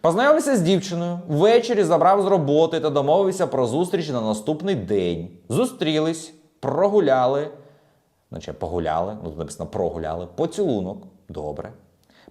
Познайомився з дівчиною, ввечері забрав з роботи та домовився про зустріч на наступний день. Зустрілись, прогуляли, наче погуляли, ну написано прогуляли, поцілунок, добре.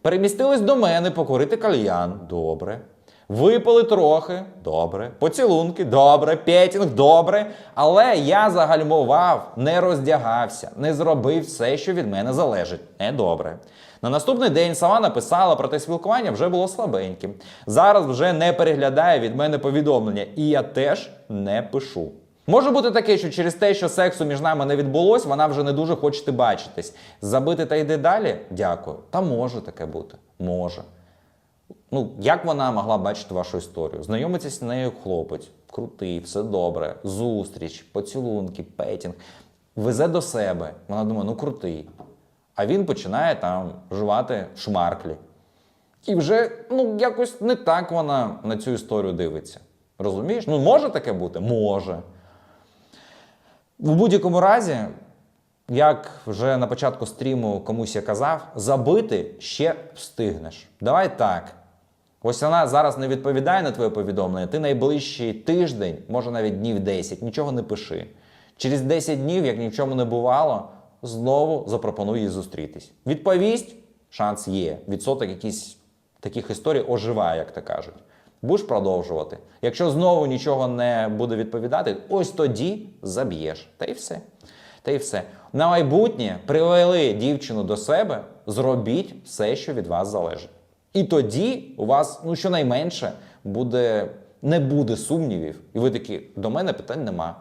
Перемістились до мене покурити кальян, добре. Випили трохи, добре. Поцілунки, добре, петінг, добре. Але я загальмував, не роздягався, не зробив все, що від мене залежить. Не добре. На наступний день сама написала, проте спілкування вже було слабеньким. Зараз вже не переглядає від мене повідомлення, і я теж не пишу. Може бути таке, що через те, що сексу між нами не відбулось, вона вже не дуже хоче бачитись. Забити та йди далі? Дякую. Та може таке бути. Може. Ну, як вона могла бачити вашу історію? Знайомиться з нею хлопець, крутий, все добре, зустріч, поцілунки, петінг. Везе до себе. Вона думає, ну крутий. А він починає там жувати шмарклі. І вже ну, якось не так вона на цю історію дивиться. Розумієш? Ну, може таке бути? Може. В будь-якому разі, як вже на початку стріму комусь я казав, забити ще встигнеш. Давай так. Ось вона зараз не відповідає на твоє повідомлення. Ти найближчий тиждень, може навіть днів 10, нічого не пиши. Через 10 днів, як ні в чому не бувало, знову запропонуй їй зустрітись. Відповість, шанс є. Відсоток якийсь таких історій оживає, як то кажуть. Будеш продовжувати. Якщо знову нічого не буде відповідати, ось тоді заб'єш. Та й все. Та й все. На майбутнє привели дівчину до себе, зробіть все, що від вас залежить. І тоді у вас, ну щонайменше, буде, не буде сумнівів. І ви такі, до мене питань нема.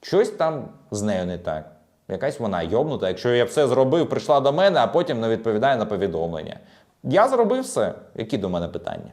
Щось там з нею не так. Якась вона йобнута. Якщо я все зробив, прийшла до мене, а потім не відповідає на повідомлення. Я зробив все. Які до мене питання?